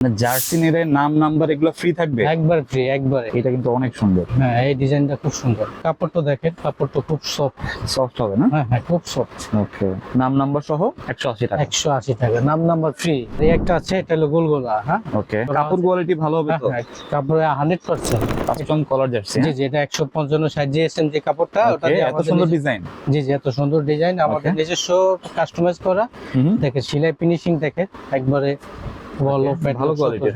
Jersey নিলে নাম number এগুলো ফ্রি থাকবে? একবার ফ্রি একবারে। এটা কিন্তু অনেক সুন্দর। হ্যাঁ এই ডিজাইনটা খুব সুন্দর। কাপড়টা দেখেন কাপড়টা খুব সফট সফট হবে না? হ্যাঁ হ্যাঁ খুব সফট ওকে নাম নাম্বার সহ একশো আশি টাকা। একশো আশি টাকা। নাম নাম্বার ফ্রি এই একটা আছে এটা হলো গোলগোলা হ্যাঁ? ওকে কাপড় কোয়ালিটি ভালো হবে হ্যাঁ, তো? হ্যাঁ, কাপড়ে hundred percent custom collar jersey জি জি এটা একশো পঞ্চান্ন সাইজ জিএসএম যে কাপড়টা ওটা এত সুন্দর ডিজাইন জি জি এত সুন্দর ডিজাইন আমাদের নিজস্ব কাস্টমাইজ করা। দেখে সেলাই ফিনিশিং দেখে একবারে ভালো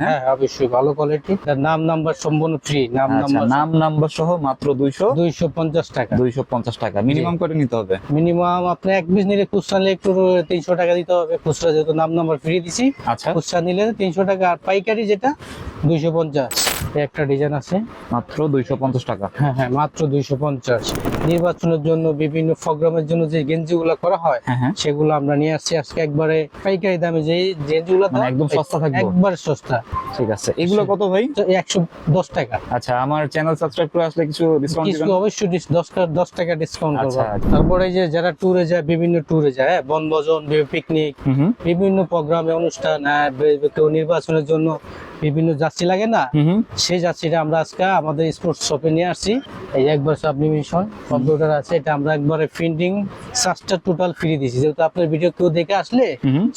হ্যাঁ? অবশ্যই ভালো কোয়ালিটি নাম নাম্বার সম্পূর্ণ ফ্রি নাম আচ্ছা নাম্বার নাম নাম্বার সহ মাত্র দুইশো? দুইশো পঞ্চাশ টাকা। দুইশো পঞ্চাশ টাকা। মিনিমাম করে নিতে হবে? মিনিমাম আপনি এক পিস নিলে খুচরা নিলে একটু তিনশো টাকা দিতে হবে। খুচরা যেহেতু নাম নাম্বার ফ্রি দিছি আচ্ছা। খুচরা নিলে তিনশো টাকা। আর পাইকারি যেটা দুইশো পঞ্চাশ। একটা ডিজাইন আছে। মাত্র দুইশো পঞ্চাশ টাকা। হ্যাঁ হ্যাঁ মাত্র দুইশো পঞ্চাশ। নির্বাচনের জন্য বিভিন্ন প্রোগ্রামের জন্য যে গেঞ্জিগুলো করা হয় হ্যাঁ হ্যাঁ। সেগুলো আমরা নিয়ে আসছি। আজকে একবারে পাইকারি দামে যে গেঞ্জিগুলো মানে একদম সস্তা থাকবে। একবার সস্তা। ঠিক আছে। এগুলো কত ভাই? একশো দশ টাকা। আচ্ছা আমার চ্যানেল সাবস্ক্রাইব করে আসলে কিছু ডিসকাউন্ট কিছু অবশ্যই দশ টাকা দশ টাকা ডিসকাউন্ট করব। আচ্ছা। তারপরে এই যে যারা ট্যুরে যায় বিভিন্ন ট্যুরে যায় হ্যাঁ, বনভোজন পিকনিক বিভিন্ন প্রোগ্রামে অনুষ্ঠান হ্যাঁ, কেউ নির্বাচনের জন্য বিভিন্ন যাত্রী লাগে না সেই যাত্রীটা আমরা আজকে আমাদের স্পোর্টস শপে নিয়ে আসছি। এই একবার সাবলিমিশন কম্পিউটার আছে এটা আমরা একবারে প্রিন্টিং চার্জটা টোটাল ফ্রি দিছি। যেহেতু আপনার ভিডিও কেউ দেখে আসলে।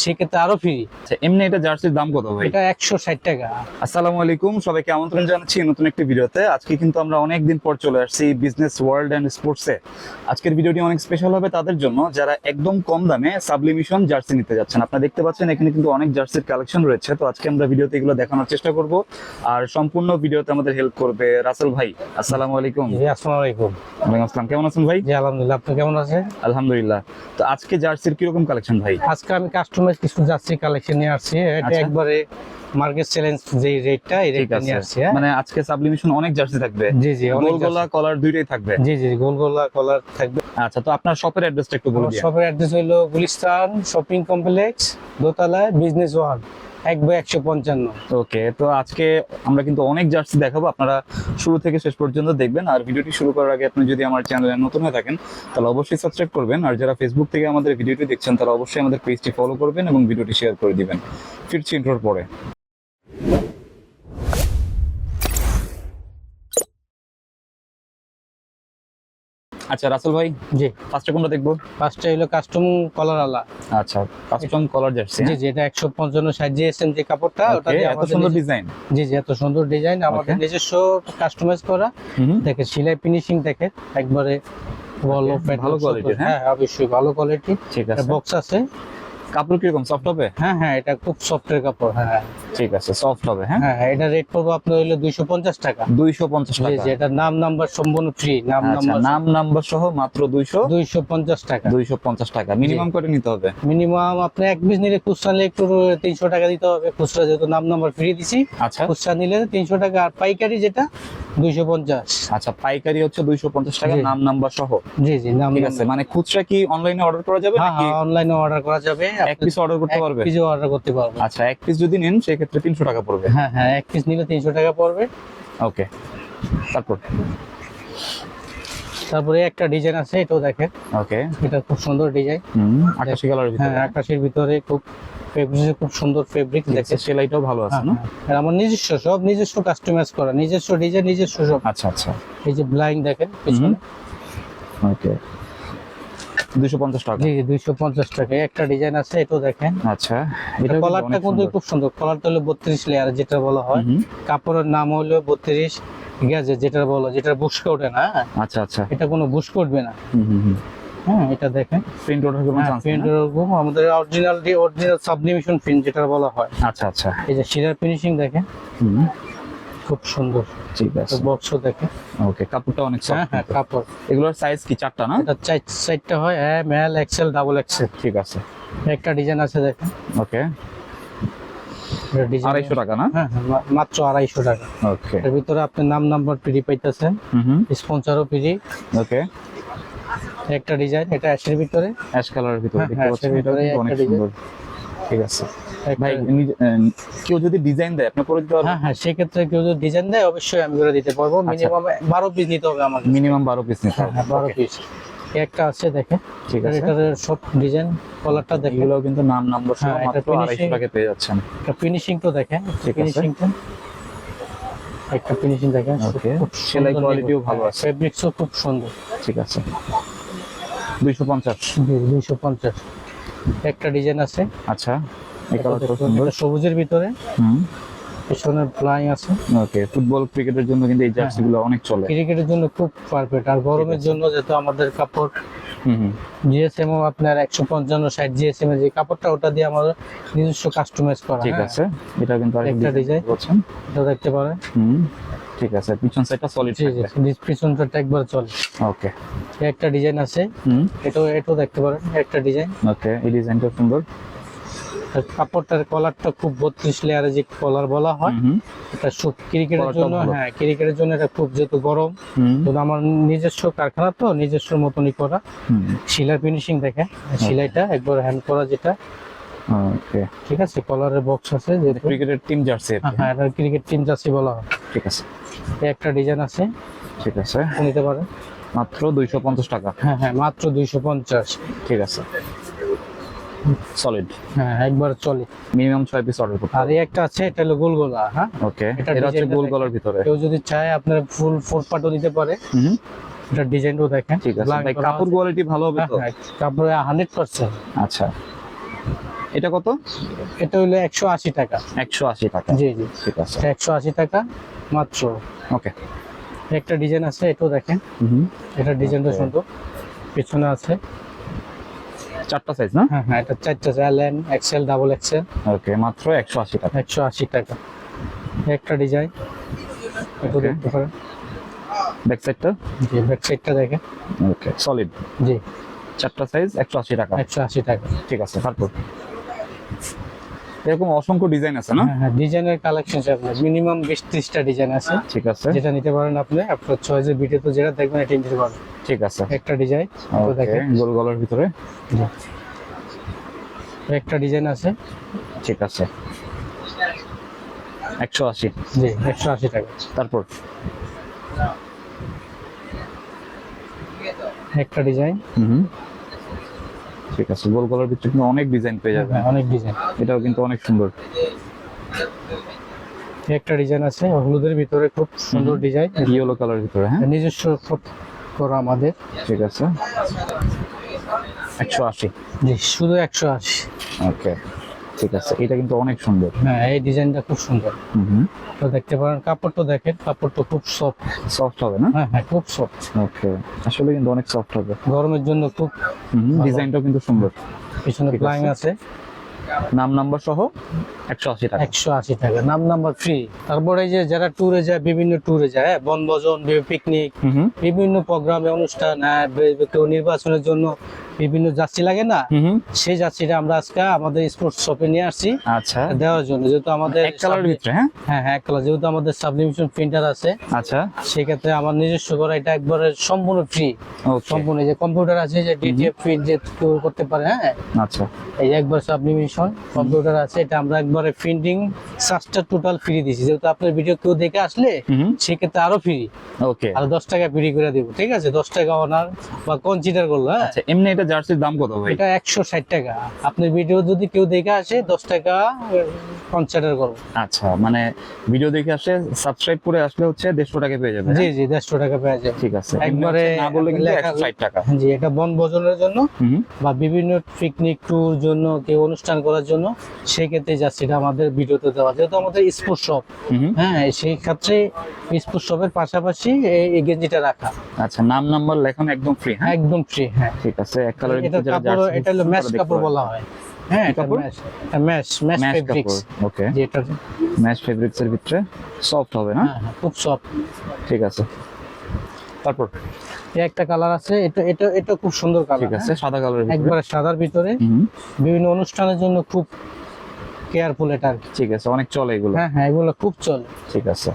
সেক্ষেত্রে আরও ফ্রি আচ্ছা এমনি এটা জার্সির দাম কত ভাই? এটা একশো ষাট টাকা। আসসালামু আলাইকুম সবাইকে আমন্ত্রণ জানাচ্ছি নতুন একটি ভিডিওতে। আজকে কিন্তু আমরা অনেক দিন পর চলে আসছি বিজনেস ওয়ার্ল্ড এন্ড স্পোর্টসে আজকের ভিডিওটি অনেক স্পেশাল হবে তাদের জন্য। যারা একদম কম দামে সাবলিমিশন জার্সি নিতে যাচ্ছেন আপনারা দেখতে পাচ্ছেন এখানে কিন্তু অনেক জার্সির কালেকশন রয়েছে। তো আজকে আমরা ভিডিওতে এগুলো দেখানোর চেষ্টা করব। আর সম্পূর্ণ ভিডিওতে আমাদের হেল্প করবে রাসেল ভাই। আসসালামু আলাইকুম। জি আসসালামু আলাইকুম। ওয়ালাইকুম আসসালাম। কেমন আছেন ভাই? জি আলহামদুলিল্লাহ। আপনি কেমন আছেন? আলহামদুলিল্লাহ। তো আজকে জার্সির কীরকম কালেকশন ভাই? আজকে আমি কাস্টমাইজ কিছু যাত্রী কালেকশন নিয়ে আসছি। এটা আচ্ছা। একবারে মার্কেট চ্যালেঞ্জ যে রেটটা এই রেটটা নিয়ে আসছি হ্যাঁ? মানে আজকে সাবলিমিশন অনেক জার্সি থাকবে। জি জি গোল গোলা কলার দুইটাই থাকবে। জি জি গোল গোলা কলার থাকবে। আচ্ছা তো আপনার শপের অ্যাড্রেসটা একটু বলুন শপের অ্যাড্রেস হলো গুলিস্তান শপিং কমপ্লেক্স দোতলায় বিজনেস ওয়ান এক বাই একশো পঞ্চান্ন। ওকে, তো আজকে আমরা কিন্তু অনেক জার্সি দেখাবো। আপনারা শুরু থেকে শেষ পর্যন্ত দেখবেন। আর ভিডিওটি শুরু করার আগে আপনি যদি আমার চ্যানেলে নতুন হয়ে থাকেন, তাহলে অবশ্যই সাবস্ক্রাইব করবেন। আর যারা ফেসবুক থেকে আমাদের ভিডিওটি দেখছেন, তারা অবশ্যই আমাদের পেজটি ফলো করবেন এবং ভিডিওটি শেয়ার করে দিবেন। ফিরছি ইন্ট্রোর পরে। আচ্ছা রাসেল ভাই? জি। ফার্স্টে কোনটা দেখব? ফার্স্টে হলো কাস্টম কলার আলা। আচ্ছা কাস্টম কলার জার্সি জি একশো পঞ্চান্ন সাইজ জিএসএম যে কাপড়টা ওটা এত সুন্দর ডিজাইন জি জি এত সুন্দর ডিজাইন আমাদের. নিজস্ব কাস্টমাইজ করা। দেখে সেলাই ফিনিশিং দেখে একবারে ভালো quality, হ্যাঁ? হ্যাঁ অবশ্যই ভালো কোয়ালিটি ঠিক আছে। বক্স আছে। কাপড় কীরকম? সফট হবে? হ্যাঁ হ্যাঁ এটা খুব সফটের কাপড় হ্যাঁ ঠিক আছে সফট হবে হ্যাঁ? হ্যাঁ হ্যাঁ এটা রেট পড়বে আপনার হইল দুইশো পঞ্চাশ টাকা। দুইশো পঞ্চাশ টাকা জি এটা নাম নাম্বার সম্পূর্ণ ফ্রি নাম আচ্ছা নাম্বার নাম নাম্বার সহ মাত্র দুইশো দুইশো পঞ্চাশ টাকা। দুইশো পঞ্চাশ টাকা। মিনিমাম করে নিতে হবে? মিনিমাম আপনি এক পিস নিলে খুচরা নিলে একটু তিনশো টাকা দিতে হবে। খুচরা যেহেতু নাম নাম্বার ফ্রি দিছি আচ্ছা। খুচরা নিলে তিনশো টাকা। আর পাইকারি যেটা দুইশো পঞ্চাশ। আচ্ছা পাইকারি হচ্ছে দুইশো পঞ্চাশ টাকা নাম নাম্বার সহ? জি জি নাম ঠিক আছে মানে খুচরা কি অনলাইনে অর্ডার করা যাবে হ্যাঁ হ্যাঁ অনলাইনে অর্ডার করা যাবে। এক পিস অর্ডার করতে পারবে? অর্ডার করতে পারবে আচ্ছা এক পিস যদি নেন সেক্ষেত্রে তিনশো টাকা পড়বে। হ্যাঁ হ্যাঁ এক পিস নিলে তিনশো টাকা পড়বে। ওকে তারপর? তারপরে একটা ডিজাইন আছে এটাও দেখেন। ওকে। এটা খুব সুন্দর ডিজাইন আকাশি কালারের হ্যাঁ আকাশের ভিতরে খুব ফেব্রিক্সে খুব সুন্দর ফেব্রিক ঠিক দেখে সেলাইটাও ভালো আছে না? আর আমার নিজস্ব সব নিজস্ব কাস্টমাইজ করা নিজস্ব ডিজাইন নিজস্ব সব। আচ্ছা আচ্ছা। এই যে ব্লাইন্ড দেখেন ওকে। দুইশো পঞ্চাশ টাকা। জি দুইশো পঞ্চাশ টাকা। একটা ডিজাইন আছে এটাও দেখেন। আচ্ছা এটা কলারটা কিন্তু খুব সুন্দর। কলারটা হলো বত্রিশ লেয়ার যেটা বলা হয়। কাপড়ের নাম হলো বত্রিশ আছে যেটা বলো যেটা বুসকে ওঠে না হ্যাঁ? আচ্ছা আচ্ছা। এটা কোনো বুস্ক উঠবে না। হুম হুম। হ্যাঁ এটা দেখেন। প্রিন্ট ওঠার কোনো চান্স প্রিন্ট এরকম আমাদের অরিজিনাল অরিজিনাল সাবলিমিশন প্রিন্ট যেটা বলা হয়। আচ্ছা আচ্ছা। এই যে শিরার ফিনিশিং দেখেন। খুব সুন্দর। ঠিক আছে বক্সও দেখেন। ওকে কাপড়টা অনেক হ্যাঁ সফট হ্যাঁ কাপড়। এগুলোর সাইজ কি চারটা না? এটা চার চারটা হয় M L XL double XL ঠিক আছে। একটা ডিজাইন আছে দেখেন। ওকে। আড়াইশো টাকা না? হ্যাঁ হ্যাঁ, মাত্র আড়াইশো টাকা। ওকে। এর ভিতরে আপনি নাম নাম্বার পিডি পাইতেছেন। স্পন্সরও পিডি। ওকে। একটা ডিজাইন এটা অ্যাশের ভিতরে। অ্যাশ কালারের ভিতরে হ্যাঁ, দেখতে হ্যাঁ, ভিতরে অনেক সুন্দর। ঠিক আছে। ভাই কেউ যদি ডিজাইন দেয় আপনি করে দিতে পারবেন হ্যাঁ হ্যাঁ সেক্ষেত্রে কেউ যদি ডিজাইন দেয় অবশ্যই আমি করে দিতে পারব। মিনিমাম বারো পিস নিতে হবে আমাকে মিনিমাম বারো পিস নিতে হ্যাঁ হবে। বারো. পিস একটা আছে দেখেন। ঠিক আছে। এটার সব ডিজাইন কলারটা দেখেন। এগুলো কিন্তু নাম নাম্বার সহ এটা মাত্র finishing- আড়াইশো টাকা পেয়ে যাচ্ছেন। একটা ফিনিশিং তো দেখেন আছে। ফিনিশিংটা একটা ফিনিশিং দেখেন Okay, সেলাই কোয়ালিটিও ভালো আছে। ফেব্রিক্সও খুব সুন্দর। ঠিক আছে। দুইশো পঞ্চাশ। দুইশো পঞ্চাশ। একটা ডিজাইন আছে। আচ্ছা সবুজের ভিতরে। হুম। পিছনে ফ্লাই আছে। ওকে ফুটবল ক্রিকেটের জন্য কিন্তু এই জার্সি গুলো অনেক চলে। ক্রিকেটের জন্য খুব পারফেক্ট আর গরমের জন্য যেহেতু আমাদের কাপড় জিএসএম আপনার একশো পঞ্চান্ন ষাট জিএসএম যে কাপড়টা ওটা দিয়ে আমাদের নিজস্ব কাস্টমাইজ করা ঠিক হ্যাঁ। আছে। এটা কিন্তু আরেকটা একটা ডিজাইন এটা দেখতে পারেন। হুম। ঠিক আছে পিছন সাইডটা সলিড ডিস- পিছনটা একবার চলে ওকে একটা ডিজাইন আছে। হুম। এটাও এটাও দেখতে পারেন একটা ডিজাইন ওকে এই ডিজাইনটা সুন্দর। কাপড়টার কলারটা খুব বত্রিশ লেয়ারে যে কলার বলা হয় এটা সুপ ক্রিকেটের জন্য হ্যাঁ ক্রিকেটের জন্য এটা খুব যেহেতু গরম তো আমার নিজস্ব কারখানা তো নিজস্ব মতনই করা। হুম। শিলার ফিনিশিং দেখে সেলাইটা একবার হ্যান্ড করা যেটা। ওকে ঠিক আছে কলারের বক্স আছে ক্রিকেটের টিম জার্সি হ্যাঁ এটা ক্রিকেট টিম জার্সি বলা হয়। ঠিক আছে। একটা ডিজাইন আছে। ঠিক আছে। নিতে পারেন মাত্র দুইশো পঞ্চাশ টাকা। হ্যাঁ হ্যাঁ মাত্র দুইশো পঞ্চাশ। ঠিক আছে। সলিড হ্যাঁ একবার চলে। মিনিমাম ছয় পিস অর্ডার করতে আর এই একটা আছে এটা হলো গোল গোলগোলা হ্যাঁ? ওকে এটা হচ্ছে গোল। গলার ভিতরে। কেউ যদি চায় আপনার ফুল ফোর পার্টও দিতে পারে। হুম এটা ডিজাইনটাও দেখেন। ঠিক আছে। কাপড় কোয়ালিটি ভালো হবে হ্যাঁ, তো হ্যাঁ, কাপড়ে হান্ড্রেড পার্সেন্ট। আচ্ছা। এটা কত? এটা হলো একশো আশি টাকা। একশো আশি টাকা। জি জি। ঠিক আছে। একশো আশি টাকা মাত্র। ওকে। একটা ডিজাইন আছে এটাও দেখেন। হুম এটা ডিজাইনটা সুন্দর। পিছনে আছে। চারটা সাইজ না? হ্যাঁ হ্যাঁ এটা চারটা L N XL double XL okay মাত্র একশো আশি টাকা। একশো আশি টাকা। একটা ডিজাইন। এটা দেখতে পারেন। ব্যাক সাইডটা জি ব্যাক সাইডটা দেখেন। ওকে সলিড জি। চারটা সাইজ একশো আশি টাকা। একশো আশি টাকা। ঠিক আছে তারপর? এরকম অসংখ্য ডিজাইন আছে না? হ্যাঁ হ্যাঁ ডিজাইনের কালেকশন আছে আপনার। মিনিমাম বিশ ত্রিশটা ডিজাইন আছে। ঠিক আছে। যেটা নিতে পারেন আপনি আপনার চয়েসের ভিডিও তো যেটা দেখবেন এটা নিতে পারেন। ঠিক আছে। একটা ডিজাইন দেখেন। গোল গলার ভিতরে। একটা ডিজাইন আছে। ঠিক আছে। একশো আশি। জি একশো আশি টাকা। তারপর? একটা ডিজাইন হুম। ঠিক আছে গোল গলার ভিতরে কিন্তু অনেক ডিজাইন পেয়ে যাবে। হ্যাঁ, অনেক ডিজাইন এটাও কিন্তু অনেক সুন্দর। একটা ডিজাইন আছে হলুদের ভিতরে খুব সুন্দর ডিজাইন ইয়েলো কালার ভিতরে হ্যাঁ। নিজস্ব করা আমাদের। ঠিক আছে। একশো আশি। জি শুধু একশো আশি। ওকে ঠিক আছে এটা কিন্তু অনেক সুন্দর। হ্যাঁ এই ডিজাইনটা খুব সুন্দর। তো দেখতে পারেন কাপড়টা দেখেন কাপড়টা খুব সফট সফট হবে না? হ্যাঁ হ্যাঁ খুব সফট ওকে আসলে কিন্তু অনেক সফট হবে। গরমের জন্য খুব ডিজাইনটাও কিন্তু সুন্দর। পিছনে প্লাইং আছে। নাম নাম্বার সহ একশো আশি টাকা। একশো আশি টাকা নাম নাম্বার ফ্রি তারপরে যে যারা ট্যুরে যায় বিভিন্ন ট্যুরে যায় হ্যাঁ, বনভোজন পিকনিক বিভিন্ন প্রোগ্রামে অনুষ্ঠান হ্যাঁ, কেউ নির্বাচনের জন্য বিভিন্ন যাত্রী লাগে না সেই যাত্রীটা আমরা আজকে আমাদের স্পোর্টস শপে নিয়ে আসছি। আচ্ছা। দেওয়ার জন্য যেহেতু আমাদের এক কালারের ভিতরে হ্যাঁ? হ্যাঁ হ্যাঁ এক কালার যেহেতু আমাদের সাবলিমিশন প্রিন্টার আছে আচ্ছা। সেক্ষেত্রে আমার নিজস্ব করা এটা একবারে সম্পূর্ণ ফ্রি সম্পূর্ণ যে কম্পিউটার আছে যে ডিটিএফ প্রিন্ট যে কেউ করতে পারে হ্যাঁ? আচ্ছা। এই একবার সাবলিমিশন কম্পিউটার আছে এটা আমরা একবারে প্রিন্টিং চার্জটা টোটাল ফ্রি দিছি যেহেতু আপনার ভিডিও কেউ দেখে আসলে সেক্ষেত্রে আরও ফ্রি ওকে আর দশ টাকা ফ্রি করে দিব ঠিক আছে? দশ টাকা অনার বা কনসিডার করল হ্যাঁ? আচ্ছা এমনি এটা জার্সির দাম কত ভাই? এটা একশো ষাট টাকা। আপনার ভিডিও যদি কেউ দেখে আসে দশ টাকা কনসিডার করব আচ্ছা মানে ভিডিও দেখে আসে সাবস্ক্রাইব করে আসলে হচ্ছে দেড়শো টাকা পেয়ে যাবে জি হ্যাঁ? জি দেড়শো টাকা পেয়ে যাবে। ঠিক আছে। একবারে না কিন্তু লেখা- একশো ষাট টাকা। জি এটা বনভোজনের জন্য। বা বিভিন্ন পিকনিক ট্যুর জন্য কেউ অনুষ্ঠান করার জন্য সেই ক্ষেত্রে যাচ্ছে এটা আমাদের ভিডিওতে দেওয়া। যেহেতু আমাদের স্পোর্টস শপ। হ্যাঁ সেই ক্ষেত্রে স্পোর্টস শপের পাশাপাশি এই- এই গেঞ্জিটা রাখা। আচ্ছা নাম নাম্বার লেখানো একদম ফ্রি হ্যাঁ? একদম ফ্রি হ্যাঁ। ঠিক আছে এক কালারের এটা কাপড় এটা হলো ম্যাশ কাপড় বলা হয়। হ্যাঁ এটা? Mesh mesh mesh fabrics okay যে এটা ম্যাশ ফেব্রিক্স এর ভিতরে সফট হবে না? হ্যাঁ হ্যাঁ, খুব সফট ঠিক আছে। তারপর? একটা কালার আছে এটা এটা এটা খুব সুন্দর কালার ঠিক আছে সাদা কালারের ভিতরে। একবারে সাদার ভিতরে। বিভিন্ন অনুষ্ঠানের জন্য খুব কেয়ারফুল এটা। ঠিক আছে অনেক চলে এগুলো। হ্যাঁ হ্যাঁ এগুলো খুব চলে। ঠিক আছে।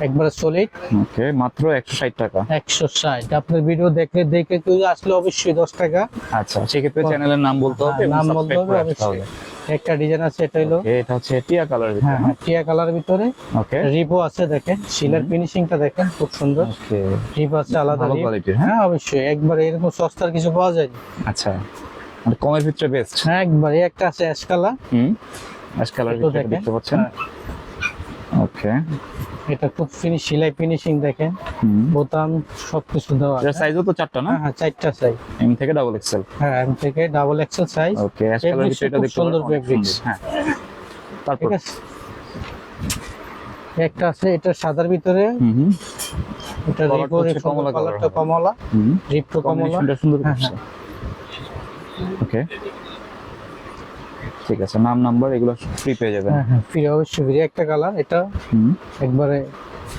একবারে সলিড ওকে মাত্র একশো ষাট টাকা। একশো ষাট। আপনার ভিডিও দেখে দেখে কেউ আসলে অবশ্যই দশ টাকা। আচ্ছা সেক্ষেত্রে চ্যানেলের নাম বলতে হবে হ্যাঁ, নাম বলতে হবে অবশ্যই। একটা ডিজাইন আছে এটা হলো এটা হচ্ছে টিয়া কালার হ্যাঁ হ্যাঁ টিয়া কালার ভিতরে। ওকে। রিপো আছে দেখেন। শিলার ফিনিশিংটা দেখেন খুব সুন্দর। ওকে। রিপ আছে আলাদা রিপ হ্যাঁ? হ্যাঁ অবশ্যই। একবার এরকম সস্তার কিছু পাওয়া যায় আচ্ছা মানে কমের ভিতরে বেস্ট হ্যাঁ একবার। একটা আছে অ্যাশ কালার হুম অ্যাশ কালার ভিতরে। দেখতে পাচ্ছেন। ওকে। এটা খুব ফিনিশ সেলাই ফিনিশিং দেখেন। হুম। বোতাম সবকিছু দেওয়া এর সাইজও তো চারটা না? হ্যাঁ হ্যাঁ চারটা সাইজ এম থেকে ডাবল এক্সেল হ্যাঁ এম থেকে double XL size okay ash colour এটা দেখতে সুন্দর অনেক হ্যাঁ। তারপর? ঠিক আছে। একটা আছে এটা সাদার ভিতরে। এটা রিপো কমলা কালারটা কমলা। হুম। রিপো কমলা। সুন্দর হ্যাঁ, করছে ওকে। ঠিক আছে নাম নাম্বার এগুলো ফ্রি পেয়ে যাবেন। হ্যাঁ হ্যাঁ ফ্রি অবশ্যই ফ্রি একটা কালার এটা একবারে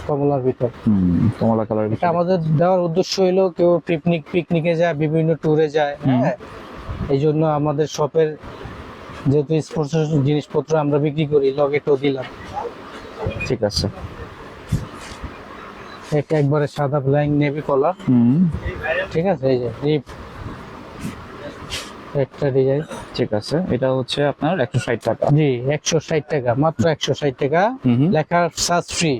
কমলার ভিতর। কমলা কালার এটা আমাদের দেওয়ার উদ্দেশ্য হলো কেউ পিকনিক পিকনিকে যায় বিভিন্ন ট্যুরে যায় হ্যাঁ? এই জন্য আমাদের শপের যেহেতু স্পোর্টস জিনিসপত্র আমরা বিক্রি করি লগে তো দিলাম। ঠিক আছে। একটা একবারে সাদা ব্ল্যাঙ্ক নেভি কলার হুম। ঠিক আছে এই যে রিপ একটা ডিজাইন ঠিক আছে এটা হচ্ছে আপনার একশো ষাট টাকা। জি একশো ষাট টাকা মাত্র একশো ষাট টাকা লেখার সার্চ ফ্রি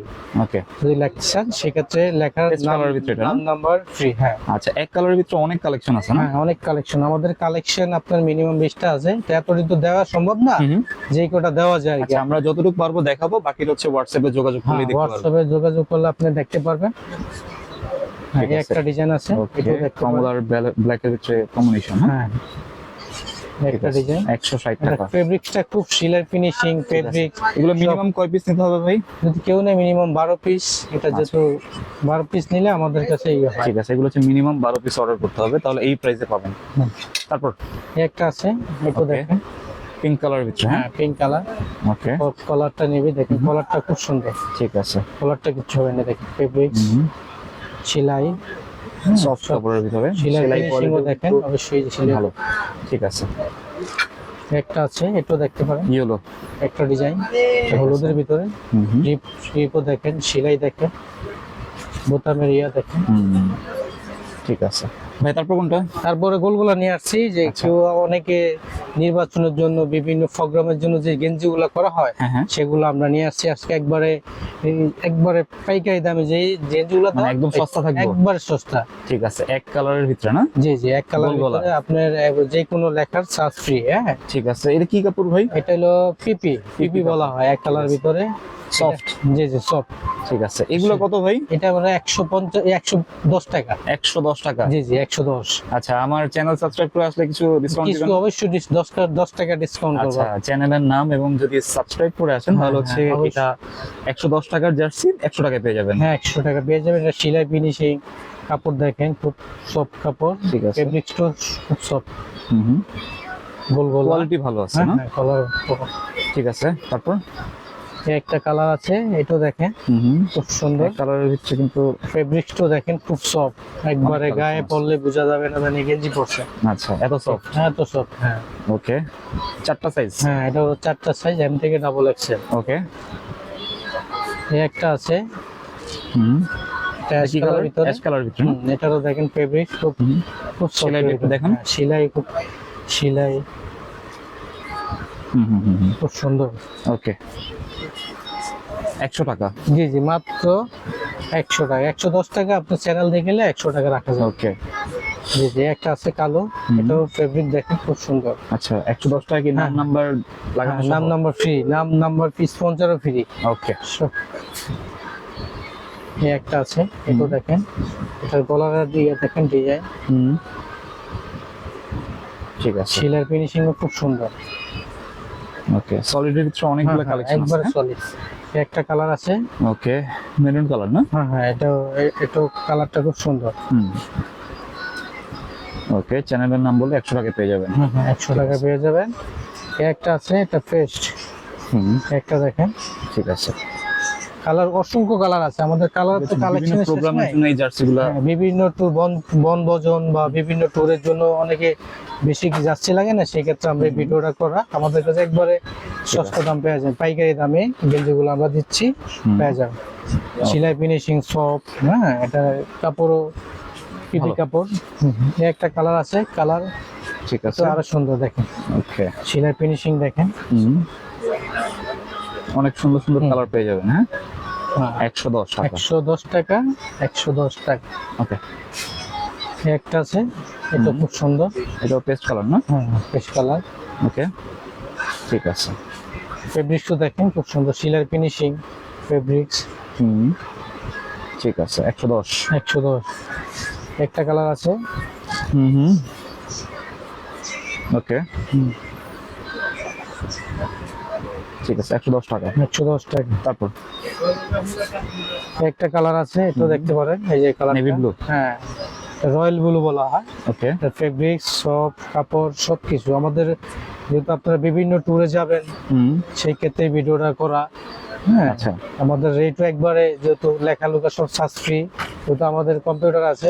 ওকে। যদি লিখতে চান সেক্ষেত্রে লেখার colour ভিতরে নাম নাম্বার ফ্রি হ্যাঁ। আচ্ছা এক কালারের ভিতরে অনেক কালেকশন আছে না? হ্যাঁ অনেক কালেকশন আমাদের কালেকশন আপনার মিনিমাম বিশটা আছে। তো দেওয়া সম্ভব না। যে কটা দেওয়া যায় আচ্ছা আমরা যতটুকু পারব দেখাবো বাকি হচ্ছে হোয়াটসঅ্যাপে যোগাযোগ করলে দেখতে পারব। হোয়াটসঅ্যাপে যোগাযোগ করলে আপনি দেখতে পারবেন। হ্যাঁ, এই একটা ডিজাইন আছে পারবেন। কমলার ব্ল্যাকের ভিতরে কম্বিনেশন হ্যাঁ হ্যাঁ। একটা ডিজাইন একশো ষাট এটা টাকা। ফেব্রিক্সটা খুব সিলার ফিনিশিং ফেব্রিক এগুলো মিনিমাম কয় পিস নিতে হবে ভাই? যদি কেউ নেয় মিনিমাম বারো পিস এটা আচ্ছা। যেহেতু বারো পিস নিলে আমাদের কাছে হয়। ঠিক আছে এগুলো হচ্ছে মিনিমাম বারো পিস অর্ডার করতে হবে তাহলে এই প্রাইসে পাবেন। তারপর? একটা আছে একটু দেখেন। পিঙ্ক কালার ভিতরে হ্যাঁ? পিঙ্ক কালার ওকে কলারটা নিবি দেখেন কলারটা খুব সুন্দর। ঠিক আছে। কলারটা কিচ্ছু হবে না দেখেন ফেব্রিক্স সেলাই। সফট কাপড়ের ভিতরে। সেলাই কোয়ালিটি দেখেন অবশ্যই ছিল ভালো। ঠিক আছে। একটা আছে এটাও দেখতে পারেন। ইয়েলো। একটা ডিজাইন হলুদের ভিতরে। রিপ রিপও দেখেন সেলাই দেখেন বোতামের ইয়া দেখেন। ঠিক আছে। ভাই তারপর কোনটা? তারপরে গোলগুলা নিয়ে আসছি যে আচ্ছা। কেউ অনেকে নির্বাচনের জন্য বিভিন্ন প্রোগ্রামের জন্য যে গেঞ্জিগুলো করা হয় হ্যাঁ হ্যাঁ। সেগুলো আমরা নিয়ে আসছি। আজকে একবারে একবারে পাইকারি দামে যে গেঞ্জিগুলো মানে একদম সস্তা থাকবে? একবারে সস্তা। ঠিক আছে এক কালারের ভিতরে না? জি জি এক কালার গোলগলা। ভিতরে আপনার যে কোনো লেখার চার্জ ফ্রি হ্যাঁ। ঠিক আছে এটা কি কাপড় ভাই? এটা হলো পিপি পিপি বলা হয় এক কালার ভিতরে। সফট জি জি সফট ঠিক আছে। এগুলো কত ভাই? এটা মানে একশো পঞ্চাশ একশো দশ টাকা। একশো দশ টাকা। জি জি একশো দশ। আচ্ছা আমার চ্যানেল সাবস্ক্রাইব করে আসলে কিছু ডিসকাউন্ট কিছু অবশ্যই দশ টাকা দশ টাকা ডিসকাউন্ট করব। আচ্ছা চ্যানেলের নাম এবং যদি সাবস্ক্রাইব করে আসেন হ্যাঁ, তাহলে হচ্ছে হ্যাঁ, এটা একশো দশ টাকার জার্সি একশো টাকায় পেয়ে যাবেন। হ্যাঁ একশো টাকা পেয়ে যাবেন। এটা সেলাই ফিনিশিং কাপড় দেখেন খুব সফট কাপড়। ঠিক আছে। ফেব্রিক্সটা খুব সফট হুম গোল গোল কোয়ালিটি ভালো আছে হ্যাঁ না হ্যাঁ ঠিক আছে তারপর? একটা কালার আছে এটাও দেখেন। খুব সুন্দর। কালারের ভিতরে কিন্তু ফেব্রিক্সটাও দেখেন খুব সফট একবারে গায়ে। পরলে বোঝা যাবে না মানে গেঞ্জি পরছে। আচ্ছা। এত সফট হ্যাঁ তো সফট হ্যাঁ। ওকে চারটা সাইজ হ্যাঁ এটা চারটা সাইজ এম থেকে ডাবল এক্সেল ওকে এই একটা আছে। হুম। এটা এটারও দেখেন ফেব্রিক খুব খুব ভিতরে। দেখান। হ্যাঁ, সেলাই খুব সেলাই। হুম হুম হুম হুম। খুব সুন্দর। ওকে একশো টাকা। জি জি মাত্র একশো টাকা। একশো দশ টাকা আপনার চ্যানেল দেখলে একশো টাকা রাখা যায় ওকে। জি জি একটা আছে কালো। এটাও ফেব্রিক দেখেন খুব সুন্দর। আচ্ছা একশো দশ টাকা কি নাম হ্যাঁ। নাম্বার লাগানো হ্যাঁ, নাম নাম্বার ফ্রি নাম নাম্বার ফি স্পন্সরও ফ্রি ওকে। এই একটা আছে এটাও দেখেন। এটার গলার দিয়ে দেখেন ডিজাইন হুম। ঠিক আছে। শিলার ফিনিশিংও খুব সুন্দর। ওকে সলিডের ভিতরে অনেকগুলো হ্যাঁ, হ্যাঁ, কালেকশন একবারে আছে সলিড একটা কালার আছে। ওকে মেরুন কালার না? হ্যাঁ হ্যাঁ এটা এ- এটাও কালারটা খুব সুন্দর। হুম। ওকে চ্যানেলের নাম বলে একশো টাকা পেয়ে যাবেন। হ্যাঁ হ্যাঁ একশো টাকা পেয়ে যাবেন। একটা আছে এটা ফেস্ট হুম। একটা দেখেন। ঠিক আছে। কালার অসংখ্য কালার আছে। আমাদের কালার তো কালেকশন প্রোগ্রামের জন্য এই জার্সিগুলো হ্যাঁ, বিভিন্ন ট্যুর বন বনভোজন বা বিভিন্ন ট্যুরের জন্য অনেকে বেশি কি যাচ্ছে লাগে না? সেক্ষেত্রে আমরা এই ভিডিওটা করা। আমাদের কাছে একবারে সস্তা দাম পেয়ে যাবেন। পাইকারি দামে গেঞ্জিগুলো আমরা দিচ্ছি। পেয়ে যাবেন। সেলাই ফিনিশিং সব হ্যাঁ এটা কাপড়ও পিপি কাপড়। একটা কালার আছে কালার ঠিক আছে। আরও সুন্দর দেখেন। ওকে। শিলার ফিনিশিং দেখেন। অনেক সুন্দর সুন্দর কালার পেয়ে যাবেন হ্যাঁ? একশো দশ টাকা। একশো দশ টাকা একশো দশ টাকা। ওকে। একটা আছে এটা খুব সুন্দর। এটা পেস্ট কালার না? হ্যাঁ বেশ কালার। ওকে। ঠিক আছে। ফেব্রিক্সও দেখেন খুব সুন্দর শিলার ফিনিশিং ফেব্রিক্স হুম ঠিক আছে একশো দশ। একশো দশ। একটা কালার আছে। হুম হুম। ওকে। ঠিক আছে একশো দশ টাকা। একশো দশ টাকা। তারপর? একটা কালার আছে এটা দেখতে পারেন এই যে কালার Navy blue? হ্যাঁ রয়্যাল ব্লু বলা হয়। ওকে। ফেব্রিক্স সব কাপড় সব কিছু আমাদের যেহেতু আপনারা বিভিন্ন ট্যুরে যাবেন হুম। সেই ক্ষেত্রে ভিডিওটা করা। হ্যাঁ আচ্ছা। আমাদের রেটও একবারে যেহেতু লেখালেখা সব ফ্রি যেহেতু আমাদের কম্পিউটার আছে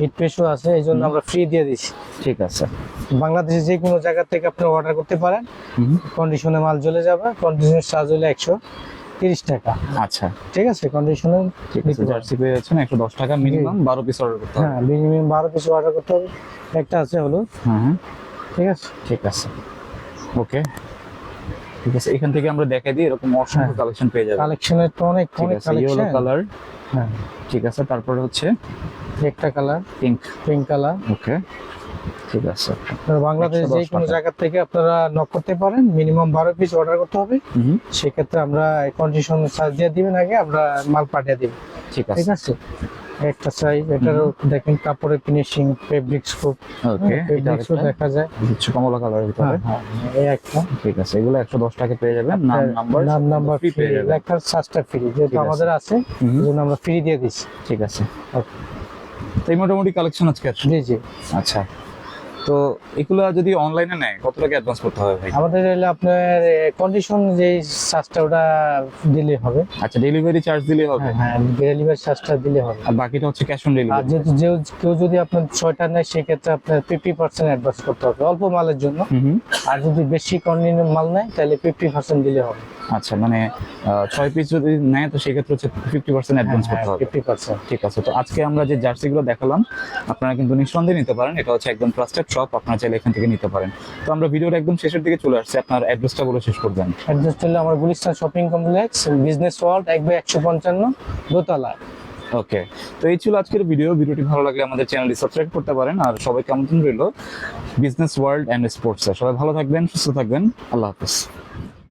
হিট পেশও আছে এই জন্য আমরা ফ্রি দিয়ে দিচ্ছি। ঠিক আছে। বাংলাদেশে যে কোনো জায়গা থেকে আপনি অর্ডার করতে পারেন। কন্ডিশনে মাল চলে যাবে কন্ডিশনের চার্জ হলে একশো তিরিশ টাকা। আচ্ছা। ঠিক আছে কন্ডিশনে ঠিক আছে জার্সি পেয়ে যাচ্ছেন একশো দশ টাকা মিনিমাম বারো পিস অর্ডার করতে হবে। হ্যাঁ মিনিমাম বারো পিস অর্ডার করতে হবে। একটা আছে হলো। হ্যাঁ ঠিক আছে। ঠিক আছে। ওকে। ঠিক আছে এখান থেকে আমরা দেখাই দিই এরকম অসংখ্য হ্যাঁ। কালেকশন পেয়ে যাবেন। কালেকশনের তো অনেক অনেক কালেকশন কালার হ্যাঁ। ঠিক আছে তারপরে হচ্ছে একটা colour pink pink colour okay. ঠিক আছে। বাংলাদেশ 110 যে কোনো। জায়গা থেকে আপনারা নক করতে পারেন। মিনিমাম বারো পিস অর্ডার করতে হবে। সেক্ষেত্রে আমরা কন্ডিশন চার্জ দিয়ে দিবেন আগে আমরা মাল পাঠিয়ে দিব। ঠিক আছে। ঠিক আছে? একটা চাই এটারও দেখেন কাপড়ের ফিনিশিং ফেব্রিক্স খুব ওকে এটা ফেব্রিক্সও দেখা যায়। কিছু কমলা কালারের ভিতরে। হ্যাঁ হ্যাঁ এই একটা। ঠিক আছে এগুলো একশো দশ টাকা পেয়ে যাবেন। নাম নাম্বার নাম নাম্বার ফ্রি পেয়ে যাবেন। একটা চার্জটা ফ্রি যেটা আমাদের আছে এজন্য আমরা ফ্রি দিয়ে দিচ্ছি। ঠিক আছে। ওকে তো এই মোটামুটি কালেকশন আজকে আছে। জি জি। আচ্ছা। তো এগুলো যদি অনলাইনে নেয় কত টাকা অ্যাডভান্স করতে হবে ভাই? আমাদের হলে আপনার কন্ডিশন যে চার্জটা ওটা দিলে হবে। আচ্ছা ডেলিভারি চার্জ দিলে হবে? হ্যাঁ হ্যাঁ ডেলিভারি চার্জটা দিলে হবে। আর বাকিটা হচ্ছে ক্যাশ অন আর ডেলিভারি যেহেতু যে কেউ যদি আপনার ছয়টা নেয় সেক্ষেত্রে আপনার ফিফটি পার্সেন্ট অ্যাডভান্স করতে হবে। অল্প মালের জন্য। আর যদি বেশি কন্টিনিউ মাল নেয় তাহলে ফিফটি পার্সেন্ট দিলে হবে। আচ্ছা মানে ছয় পিস যদি নেয় তো সেক্ষেত্রে হচ্ছে ফিফটি পার্সেন্ট অ্যাডভান্স করতে হবে। ফিফটি পার্সেন্ট ঠিক আছে তো আজকে আমরা যে জার্সিগুলো দেখালাম আপনারা কিন্তু নিঃসন্দেহে নিতে পারেন। এটা হচ্ছে একদম ট্রাস্টেড শপ আপনারা চাইলে এখান থেকে নিতে পারেন। তো আমরা ভিডিওর একদম শেষের দিকে চলে আসছি আপনার অ্যাড্রেসটা বলে শেষ করবেন অ্যাড্রেস হলো আমার Gulistan shopping complex business world এক বাই একশো পঞ্চান্ন দোতলা। ওকে তো এই ছিল আজকের ভিডিও ভিডিওটি ভালো লাগলে আমাদের চ্যানেলটি সাবস্ক্রাইব করতে পারেন। আর সবাইকে আমন্ত্রণ রইল? বিজনেস ওয়ার্ল্ড অ্যান্ড স্পোর্টস সবাই ভালো থাকবেন সুস্থ থাকবেন। আল্লাহ হাফিজ।